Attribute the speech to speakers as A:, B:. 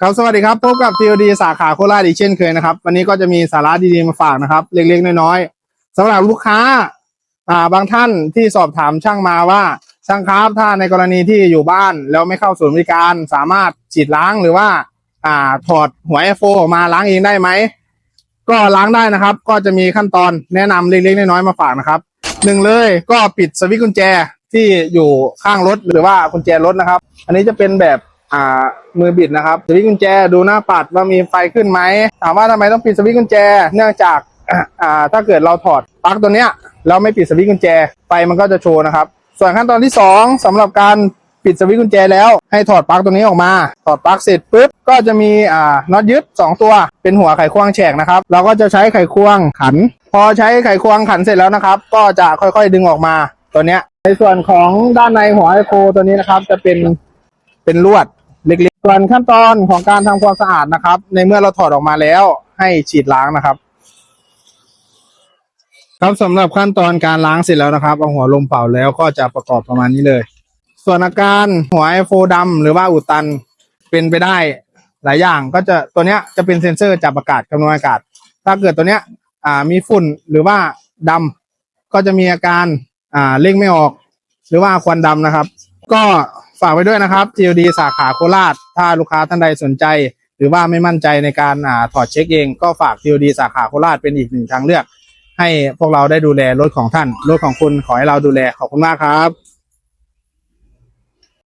A: ครับสวัสดีครับพบกับ TOD สาขาโคราชอีกเช่นเคยนะครับ วันนี้ก็จะมีสาระดีๆมาฝากนะครับ เล็กๆน้อยๆสำหรับลูกค้าอ่าบางท่านที่สอบถามช่างมาว่าช่างครับถ้าในกรณีที่อยู่บ้านแล้วไม่เข้าศูนย์บริการสามารถฉีดล้างหรือว่าอ่าถอดหัว F4 ออกมาล้างเองได้ไหมก็ล้างได้นะครับ ก็จะมีขั้นตอนแนะนำเล็กๆน้อยๆมาฝากนะครับหนึ่งเลยก็ปิดสวิตช์กุญแจที่อยู่ข้างรถหรือว่ากุญแจรถนะครับ อันนี้จะเป็นแบบ อ่ามือบิดนะครับสวิตช์กุญแจดูหน้าปัดว่ามีไฟขึ้นไหมถามว่าทำไมต้องปิดสวิตช์กุญแจ เนื่องจากอ่าถ้าเกิดเราถอดปลั๊กตัวเนี้ยแล้วไม่ปิดสวิตช์กุญแจไฟมันก็จะโชว์นะครับ ส่วนขั้นตอนที่สองสำหรับการปิดสวิตช์กุญแจแล้วให้ถอดปลั๊กตัวนี้ออกมา ถอดปลั๊กเสร็จปุ๊บก็จะมีอ่าน็อตยึดสองตัว เป็นหัวไขควงแฉกนะครับ เราก็จะใช้ไขควงขัน พอใช้ไขควงขันเสร็จแล้วนะครับ ก็จะค่อยๆดึงออกมาตัวเนี้ยในส่วนของด้านในหัวไอโคตัวนี้นะครับ จะเป็นเป็นลวด เล็กๆส่วนขั้นตอนของการทำความสะอาดนะครับ ในเมื่อเราถอดออกมาแล้วให้ฉีดล้างนะครับ ครับสำหรับขั้นตอนการล้างเสร็จแล้วนะครับเอาหัวลมเป่าแล้วก็จะประกอบประมาณนี้เลย ส่วนอาการหัวไอโฟดำหรือว่าอุดตันเป็นไปได้หลายอย่างก็จะตัวเนี้ยจะเป็นเซ็นเซอร์จับอากาศคำนวณอากาศ ถ้าเกิดตัวเนี้ยอ่ามีฝุ่นหรือว่าดำก็จะมีอาการอ่าเร่งไม่ออก หรือว่าควันดำนะครับ ก็ ฝากไว้ด้วยนะครับ GOD สาขาโคราช ถ้าลูกค้าท่านใดสนใจ หรือว่าไม่มั่นใจในการอ่าถอดเช็คเองก็ฝาก TOD สาขาโคราชเป็นอีกหนึ่งทางเลือก ให้พวกเราได้ดูแลรถของท่าน รถของคุณขอให้เราดูแลขอบคุณมากครับ